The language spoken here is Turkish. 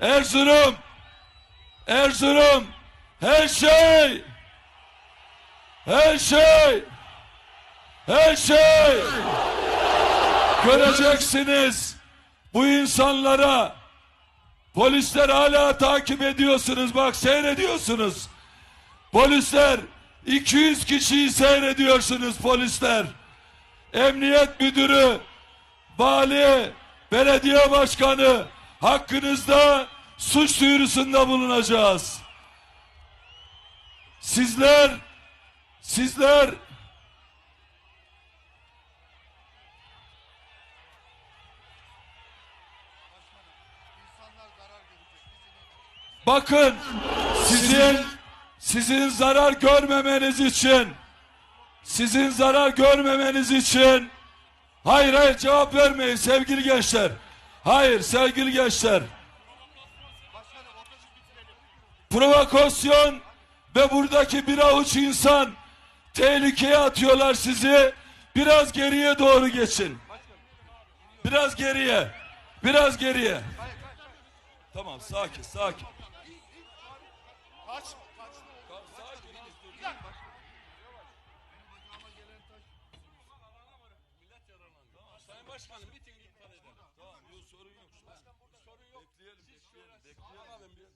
Erzurum, Erzurum, her şey, her şey, her şey göreceksiniz. Bu insanlara polisler hala takip ediyorsunuz bak seyrediyorsunuz. Polisler 200 kişiyi seyrediyorsunuz polisler. Emniyet müdürü, vali, belediye başkanı hakkınızda suç duyurusunda bulunacağız. Sizler sizler bakın sizin sizin zarar görmemeniz için sizin zarar görmemeniz için hayır hayır cevap vermeyin sevgili gençler. Hayır sevgili gençler. Provokasyon ve buradaki bir avuç insan tehlikeye atıyorlar sizi. Biraz geriye doğru geçin. Biraz geriye. Biraz geriye. Tamam sakin sakin. Sayın Başkanım miting Tamam yok sorun yok. Yok. Bekleyelim bekleyelim bekleyelim.